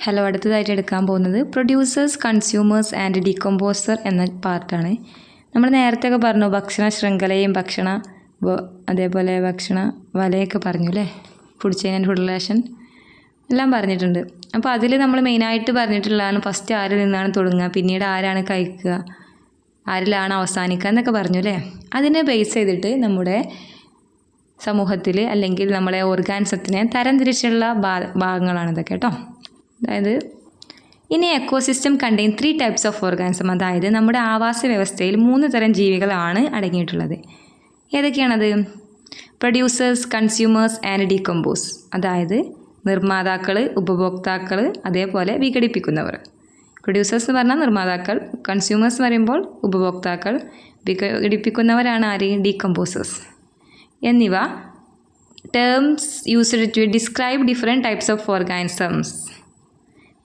Hello അടുത്തതായിട്ട് എടുക്കാൻ പോകുന്നത് പ്രൊഡ്യൂസേഴ്സ് കൺസ്യൂമേഴ്സ് ആൻഡ് ഡീകമ്പോസർ എന്ന പാർട്ടാണ് നമ്മൾ നേരത്തെ ഒക്കെ പറഞ്ഞു ഭക്ഷണ ശൃംഖലയും ഭക്ഷണ അതേപോലെ ഭക്ഷണ വലയൊക്കെ പറഞ്ഞു അല്ലേ? Food chain and food relation എല്ലാം പറഞ്ഞിട്ടുണ്ട്. അപ്പോൾ അതിൽ നമ്മൾ മെയിനായിട്ട് പറഞ്ഞിട്ടുള്ളതാണ് ഫസ്റ്റ് ആരിൽ നിന്നാണ് തുടങ്ങുക പിന്നീട് ആരാണ് കഴിക്കുക ആരിലാണ് അവസാനിക്കുക എന്നൊക്കെ പറഞ്ഞു അല്ലേ? അതിനെ ബേസ് ചെയ്തിട്ട് നമ്മുടെ സമൂഹത്തിൽ അല്ലെങ്കിൽ നമ്മളെ ഓർഗാൻസത്തിനെ തരംതിരിച്ചുള്ള ഭാ ഭാഗങ്ങളാണ് ഇതൊക്കെ കേട്ടോ. അതായത് ഇനി ecosystem contain three types of organism അതായത് നമ്മുടെ ആവാസ വ്യവസ്ഥയിൽ മൂന്ന് തരം ജീവികളാണ് അടങ്ങിയിട്ടുള്ളത്. ഏതൊക്കെയാണത്? പ്രൊഡ്യൂസേഴ്സ് കൺസ്യൂമേഴ്സ് ആൻഡ് ഡീകമ്പോസ് അതായത് നിർമ്മാതാക്കൾ ഉപഭോക്താക്കൾ അതേപോലെ വിഘടിപ്പിക്കുന്നവർ. പ്രൊഡ്യൂസേഴ്സ് എന്ന് പറഞ്ഞാൽ നിർമ്മാതാക്കൾ കൺസ്യൂമേഴ്സ് എന്ന് പറയുമ്പോൾ ഉപഭോക്താക്കൾ വിഘടിപ്പിക്കുന്നവരാണ് ആര്? ഡീകമ്പോസേഴ്സ് എന്നിവ terms used to describe different types of organisms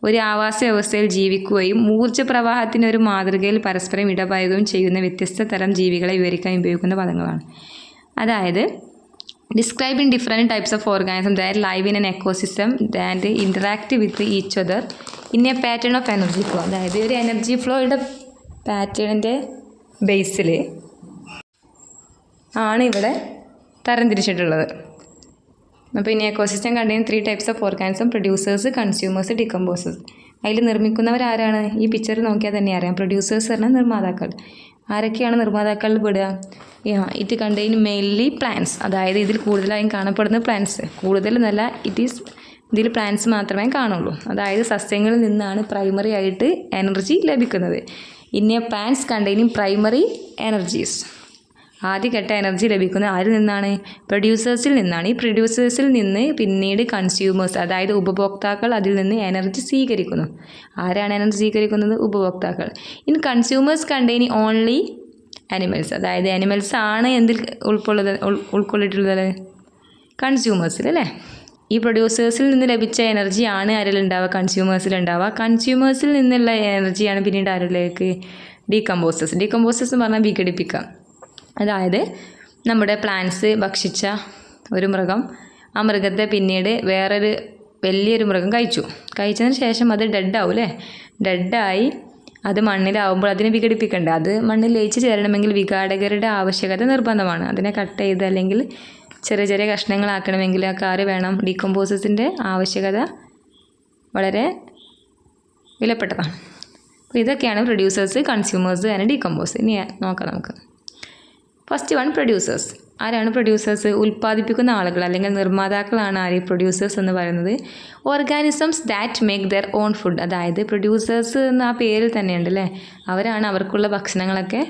ഒരു ആവാസ വ്യവസ്ഥയിൽ ജീവിക്കുകയും ഊർജ പ്രവാഹത്തിന് ഒരു മാതൃകയിൽ പരസ്പരം ഇടപഴകുകയും ചെയ്യുന്ന വ്യത്യസ്ത തരം ജീവികളെ വിവരിക്കാൻ ഉപയോഗിക്കുന്ന പദങ്ങളാണ്. അതായത് describe in different types of organism that live in an ecosystem that interact with each other in a pattern of energy flow അതായത് ഒരു എനർജി ഫ്ലോയുടെ പാറ്റേണിന്റെ ബേസിൽ ആണ് ഇവിടെ തരംതിരിച്ചിട്ടുള്ളത്. അപ്പോൾ ഇനി ecosystem contain three types of organism producers consumers decomposers അതിൽ നിർമ്മിക്കുന്നവർ ആരാണ് ഈ പിക്ചർ നോക്കിയാൽ തന്നെ അറിയാം. പ്രൊഡ്യൂസേഴ്സ് പറഞ്ഞാൽ നിർമ്മാതാക്കൾ. ആരൊക്കെയാണ് നിർമ്മാതാക്കളിൽ പെടുക ഇറ്റ് കണ്ടെയ്ൻ മെയിൻലി പ്ലാന്റ്സ് അതായത് ഇതിൽ കൂടുതലായും കാണപ്പെടുന്ന പ്ലാന്റ്സ് കൂടുതൽ നല്ല ഇറ്റ് ഈസ് ഇതിൽ പ്ലാന്റ്സ് മാത്രമേ കാണുള്ളൂ. അതായത് സസ്യങ്ങളിൽ നിന്നാണ് പ്രൈമറി ആയിട്ട് എനർജി ലഭിക്കുന്നത്. ഇന്ന പ്ലാന്റ്സ് കണ്ടെയ്നിങ് പ്രൈമറി എനർജീസ് ആദ്യഘട്ട എനർജി ലഭിക്കുന്നത് ആരിൽ നിന്നാണ്? പ്രൊഡ്യൂസേഴ്സിൽ നിന്നാണ്. ഈ പ്രൊഡ്യൂസേഴ്സിൽ നിന്ന് പിന്നീട് കൺസ്യൂമേഴ്സ് അതായത് ഉപഭോക്താക്കൾ അതിൽ നിന്ന് എനർജി സ്വീകരിക്കുന്നു. ആരാണ് എനർജി സ്വീകരിക്കുന്നത്? ഉപഭോക്താക്കൾ. In consumers contain only animals അതായത് അനിമൽസ് ആണ് എന്തിൽ ഉൾക്കൊള്ളുന്നത് ഉൾ- ഉൾക്കൊള്ളിട്ടുള്ളത് കൺസ്യൂമേഴ്സിൽ അല്ലേ? ഈ പ്രൊഡ്യൂസേഴ്സിൽ നിന്ന് ലഭിച്ച എനർജി എനർജിയാണ് ആരിലുണ്ടാവുക കൺസ്യൂമേഴ്സിൽ ഉണ്ടാവുക. കൺസ്യൂമേഴ്സിൽ നിന്നുള്ള എനർജിയാണ് പിന്നീട് ആരിലേക്ക്? ഡീകമ്പോസേഴ്സ് ഡീകമ്പോസേഴ്സ് എന്ന് പറഞ്ഞാൽ വിഘടിപ്പിക്കുക. അതായത് നമ്മുടെ പ്ലാന്റ്സ് ഭക്ഷിച്ച ഒരു മൃഗം ആ മൃഗത്തെ പിന്നീട് വേറൊരു വലിയൊരു മൃഗം കഴിച്ചു. കഴിച്ചതിന് ശേഷം അത് ഡെഡാവും അല്ലേ ഡെഡായി അത് മണ്ണിലാവുമ്പോൾ അതിനെ വിഘടിപ്പിക്കണ്ടേ. അത് മണ്ണിൽ ലയിച്ച് ചേരണമെങ്കിൽ വിഘാടകരുടെ ആവശ്യകത നിർബന്ധമാണ്. അതിനെ കട്ട് ചെയ്ത് അല്ലെങ്കിൽ ചെറിയ ചെറിയ കഷ്ണങ്ങളാക്കണമെങ്കിൽ ആ കാറ് വേണം. ഡീകമ്പോസേഴ്സിന്റെ ആവശ്യകത വളരെ വിലപ്പെട്ടതാണ്. അപ്പോൾ ഇതൊക്കെയാണ് പ്രൊഡ്യൂസേഴ്സ് കൺസ്യൂമേഴ്സ് ആൻഡ് ഡീകമ്പോസ് ഇനി നോക്കാം നമുക്ക്. ഫസ്റ്റ് വൺ പ്രൊഡ്യൂസേഴ്സ് ആരാണ് പ്രൊഡ്യൂസേഴ്സ് ഉൽപ്പാദിപ്പിക്കുന്ന ആളുകൾ അല്ലെങ്കിൽ നിർമ്മാതാക്കളാണ് ആര്? പ്രൊഡ്യൂസേഴ്സ് എന്ന് പറയുന്നത്. Organisms that make their own food അതായത് പ്രൊഡ്യൂസേഴ്സ് എന്ന ആ പേരിൽ തന്നെയുണ്ട് അല്ലേ? അവരാണ് അവർക്കുള്ള ഭക്ഷണങ്ങളൊക്കെ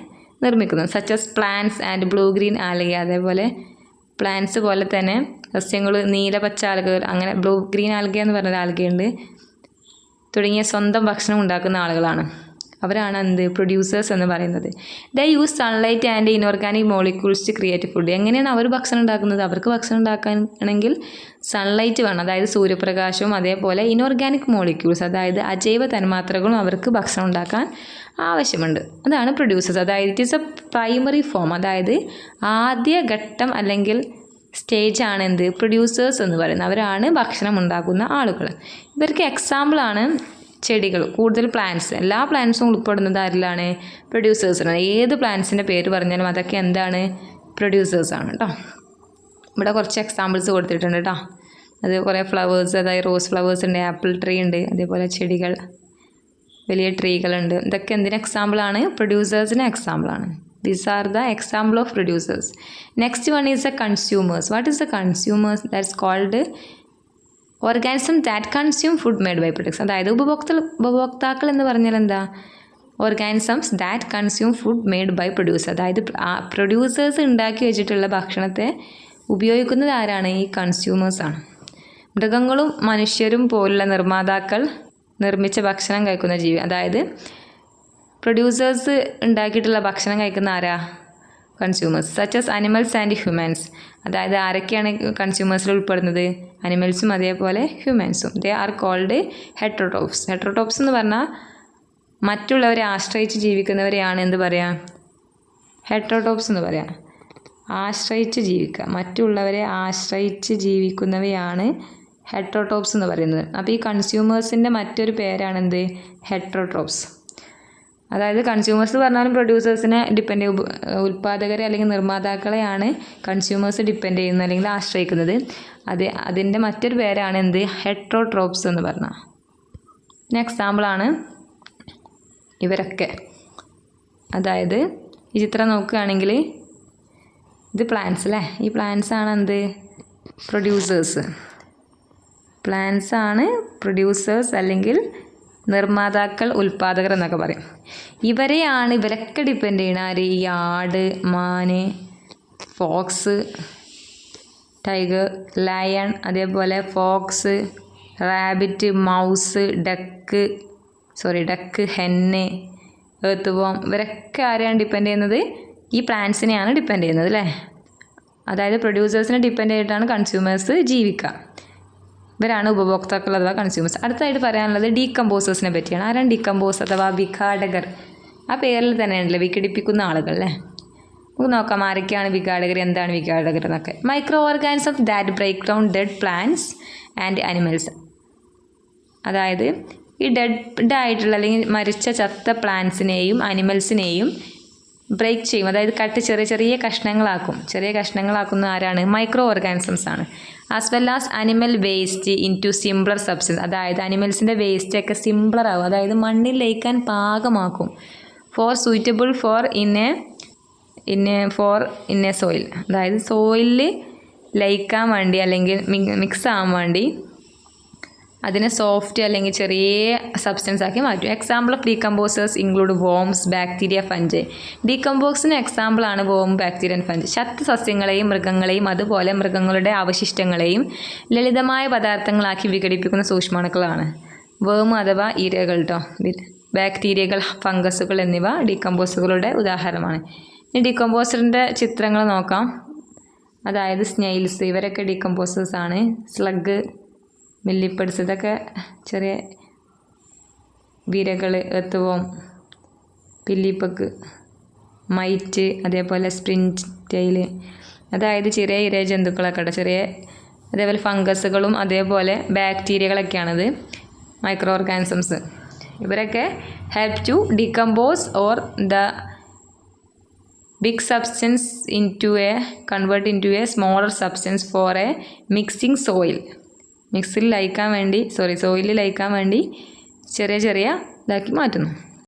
നിർമ്മിക്കുന്നത്. Such as plants and blue green alga അതേപോലെ പ്ലാന്റ്സ് പോലെ തന്നെ സസ്യങ്ങൾ നീല പച്ച ആൽഗകൾ അങ്ങനെ ബ്ലൂ ഗ്രീൻ ആൽഗ എന്ന് പറഞ്ഞ ആൽഗയുണ്ട് തുടങ്ങിയ സ്വന്തം ഭക്ഷണം ഉണ്ടാക്കുന്ന ആളുകളാണ്. അവരാണ് എന്ത് പ്രൊഡ്യൂസേഴ്സ് എന്ന് പറയുന്നത്. The use sunlight and inorganic molecules to create food എങ്ങനെയാണ് അവർ ഭക്ഷണം ഉണ്ടാക്കുന്നത്? അവർക്ക് ഭക്ഷണം ഉണ്ടാക്കാനാണെങ്കിൽ സൺലൈറ്റ് വേണം. അതായത് സൂര്യപ്രകാശവും അതേപോലെ ഇൻഓർഗാനിക് മോളിക്യൂൾസ് അതായത് അജൈവ തന്മാത്രകളും അവർക്ക് ഭക്ഷണം ഉണ്ടാക്കാൻ ആവശ്യമുണ്ട്. അതാണ് പ്രൊഡ്യൂസേഴ്സ് അതായത് it is a primary form അതായത് ആദ്യ ഘട്ടം അല്ലെങ്കിൽ സ്റ്റേജ് ആണ് എന്ത്? പ്രൊഡ്യൂസേഴ്സ് എന്ന് പറയുന്നത്. അവരാണ് ഭക്ഷണം ഉണ്ടാക്കുന്ന ആളുകൾ. ഇവർക്ക് എക്സാമ്പിളാണ് ചെടികൾ കൂടുതൽ പ്ലാന്റ്സ് എല്ലാ പ്ലാന്റ്സും ഉൾപ്പെടുന്നത് ആരിലാണ്? പ്രൊഡ്യൂസേഴ്സിനാണ് ഏത് പ്ലാന്റ്സിന്റെ പേര് പറഞ്ഞാലും അതൊക്കെ എന്താണ്? പ്രൊഡ്യൂസേഴ്സാണ് കേട്ടോ ഇവിടെ കുറച്ച് എക്സാമ്പിൾസ് കൊടുത്തിട്ടുണ്ട് കേട്ടോ അത് കുറേ ഫ്ലവേഴ്സ് അതായത് റോസ് ഫ്ലവേഴ്സ് ഉണ്ട് ആപ്പിൾ ട്രീ ഉണ്ട് അതേപോലെ ചെടികൾ വലിയ ട്രീകളുണ്ട് ഇതൊക്കെ എന്തിന് എക്സാമ്പിളാണ് പ്രൊഡ്യൂസേഴ്സിന് എക്സാമ്പിളാണ് these are the example of producers next one is a consumers what is a consumers that's called organism that consume food made by products അതായത് ഉപഭോക്തൃ ഉപഭോക്താക്കൾ എന്ന് പറഞ്ഞാൽ എന്താ? Organisms that consume food made by producer അതായത് producers ഉണ്ടാക്കി വെച്ചിട്ടുള്ള ഭക്ഷണത്തെ ഉപയോഗിക്കുന്നത് ആരാണ്? ഈ കൺസ്യൂമേഴ്സാണ് മൃഗങ്ങളും മനുഷ്യരും പോലുള്ള നിർമ്മാതാക്കൾ നിർമ്മിച്ച ഭക്ഷണം കഴിക്കുന്ന ജീവി അതായത് പ്രൊഡ്യൂസേഴ്സ് ഉണ്ടാക്കിയിട്ടുള്ള ഭക്ഷണം കഴിക്കുന്ന ആരാ? Consumers such as animals and humans അതായത് ആരൊക്കെയാണ് കൺസ്യൂമേഴ്സിൽ ഉൾപ്പെടുന്നത്? അനിമൽസും അതേപോലെ ഹ്യൂമൻസും ദേ ആർ കോൾഡ് ഹെട്രോടോപ്സ് ഹെട്രോടോപ്സ് എന്ന് പറഞ്ഞാൽ മറ്റുള്ളവരെ ആശ്രയിച്ച് ജീവിക്കുന്നവരെയാണ് എന്ത് പറയുക ഹെട്രോടോപ്സ് എന്ന് പറയാം. ആശ്രയിച്ച് ജീവിക്കുക. മറ്റുള്ളവരെ ആശ്രയിച്ച് ജീവിക്കുന്നവയാണ് ഹെട്രോട്രോപ്സ് എന്ന് പറയുന്നത്. അപ്പോൾ ഈ കൺസ്യൂമേഴ്സിന്റെ മറ്റൊരു പേരാണെന്ത് ഹെട്രോട്രോപ്സ് അതായത് കൺസ്യൂമേഴ്സ് പറഞ്ഞാലും പ്രൊഡ്യൂസേഴ്സിനെ ഡിപ്പെൻഡ് ഉൽപ്പാദകരെ അല്ലെങ്കിൽ നിർമ്മാതാക്കളെയാണ് കൺസ്യൂമേഴ്സ് ഡിപ്പെൻഡ് ചെയ്യുന്നത് അല്ലെങ്കിൽ ആശ്രയിക്കുന്നത്. അത് അതിന്റെ മറ്റൊരു പേരാണ് എന്ത്? ഹെട്രോട്രോപ്സ് എന്ന് പറഞ്ഞാൽ പിന്നെ എക്സാമ്പിളാണ് ഇവരൊക്കെ. അതായത് ഈ ചിത്രം നോക്കുകയാണെങ്കിൽ ഇത് പ്ലാന്റ്സ് അല്ലേ? ഈ പ്ലാന്റ്സ് ആണ് എന്ത്? പ്രൊഡ്യൂസേഴ്സ് പ്ലാന്റ്സ് ആണ് പ്രൊഡ്യൂസേഴ്സ് അല്ലെങ്കിൽ നിർമ്മാതാക്കൾ ഉൽപ്പാദകർ എന്നൊക്കെ പറയും. ഇവരെയാണ് ഇവരൊക്കെ ഡിപ്പെൻഡ് ചെയ്യണ ആര്? ഈ ആട് മാന് ഫോക്സ് ടൈഗർ ലയൺ അതേപോലെ fox rabbit mouse duck sorry duck hen ഏത്തുപോം ഇവരൊക്കെ ആരെയാണ് ഡിപ്പെൻഡ് ചെയ്യുന്നത്? ഈ പ്ലാന്റ്സിനെയാണ് ഡിപ്പെൻഡ് ചെയ്യുന്നത് അല്ലേ? അതായത് പ്രൊഡ്യൂസേഴ്സിനെ ഡിപ്പെൻഡ് ചെയ്തിട്ടാണ് കൺസ്യൂമേഴ്സ് ജീവിക്കുക. ഇവരാണ് ഉപഭോക്താക്കൾ അഥവാ കൺസ്യൂമേഴ്സ് അടുത്തായിട്ട് പറയാനുള്ളത് ഡീകമ്പോസേഴ്സിനെ പറ്റിയാണ്. ആരാണ് ഡീകമ്പോസ് അഥവാ വിഘാടകർ? ആ പേരിൽ തന്നെയാണല്ലോ വിഘടിപ്പിക്കുന്ന ആളുകൾ അല്ലേ? നമുക്ക് നോക്കാം ആരൊക്കെയാണ് വിഘാടകർ എന്താണ് വിഘാടകർ എന്നൊക്കെ. Micro organism that break down dead plants and animals അതായത് ഈ ഡെഡ് ആയിട്ടുള്ള അല്ലെങ്കിൽ മരിച്ച ചത്ത പ്ലാന്റ്സിനെയും അനിമൽസിനെയും ബ്രേക്ക് ചെയ്യും. അതായത് കട്ട് ചെറിയ ചെറിയ കഷ്ണങ്ങളാക്കും. ചെറിയ കഷ്ണങ്ങളാക്കുന്ന ആരാണ്? മൈക്രോ ഓർഗാനിസംസ് ആണ്. As well as animal waste into simpler substance അതായത് അനിമൽസിന്റെ വേസ്റ്റ് ഒക്കെ സിംപ്ലർ ആകും അതായത് മണ്ണിൽ ലയിക്കാൻ പാകമാക്കും. For suitable for in a in a for in a soil അതായത് സോയിലിൽ ലയിക്കാൻ വേണ്ടി അല്ലെങ്കിൽ മിക്സ് ആവാൻ വേണ്ടി അതിനെ സോഫ്റ്റ് അല്ലെങ്കിൽ ചെറിയ സബ്സ്റ്റൻസ് ആക്കി മാറ്റും. Example of decomposers include worms bacteria fungi ഡീകമ്പോസിന് എക്സാമ്പിളാണ് വോം ബാക്ടീരിയ ഫഞ്ച് ശത്ത് സസ്യങ്ങളെയും മൃഗങ്ങളെയും അതുപോലെ മൃഗങ്ങളുടെ അവശിഷ്ടങ്ങളെയും ലളിതമായ പദാർത്ഥങ്ങളാക്കി വിഘടിപ്പിക്കുന്ന സൂക്ഷ്മാണുക്കളാണ്. വേം അഥവാ ഇരകൾ കേട്ടോ ബാക്ടീരിയകൾ ഫംഗസുകൾ എന്നിവ ഡീകമ്പോസുകളുടെ ഉദാഹരണമാണ്. ഇനി ഡീകമ്പോസറിന്റെ ചിത്രങ്ങൾ നോക്കാം. അതായത് സ്നെയിൽസ് ഇവരൊക്കെ ഡീകമ്പോസേഴ്സ് ആണ്. സ്ലഗ് മില്ലിപ്പഡ്സ് ചെറിയ വിരകൾ എത്തുവോം പില്ലിപ്പക്ക് മൈറ്റ് അതേപോലെ സ്പ്രിഞ്ച് ടൈൽ അതായത് ചെറിയ ഇര ജന്തുക്കളൊക്കെ ഉണ്ട് ചെറിയ അതേപോലെ ഫംഗസുകളും അതേപോലെ ബാക്ടീരിയകളൊക്കെയാണിത്. മൈക്രോ ഓർഗാനിസംസ് ഇവരൊക്കെ help to decompose or the big substance into a convert into a smaller substance for a mixing soil മിക്സിൽ ലയിക്കാൻ വേണ്ടി സോറി സോയിലിൽ ലയിക്കാൻ വേണ്ടി ചെറിയ ചെറിയ ഇതാക്കി മാറ്റുന്നു.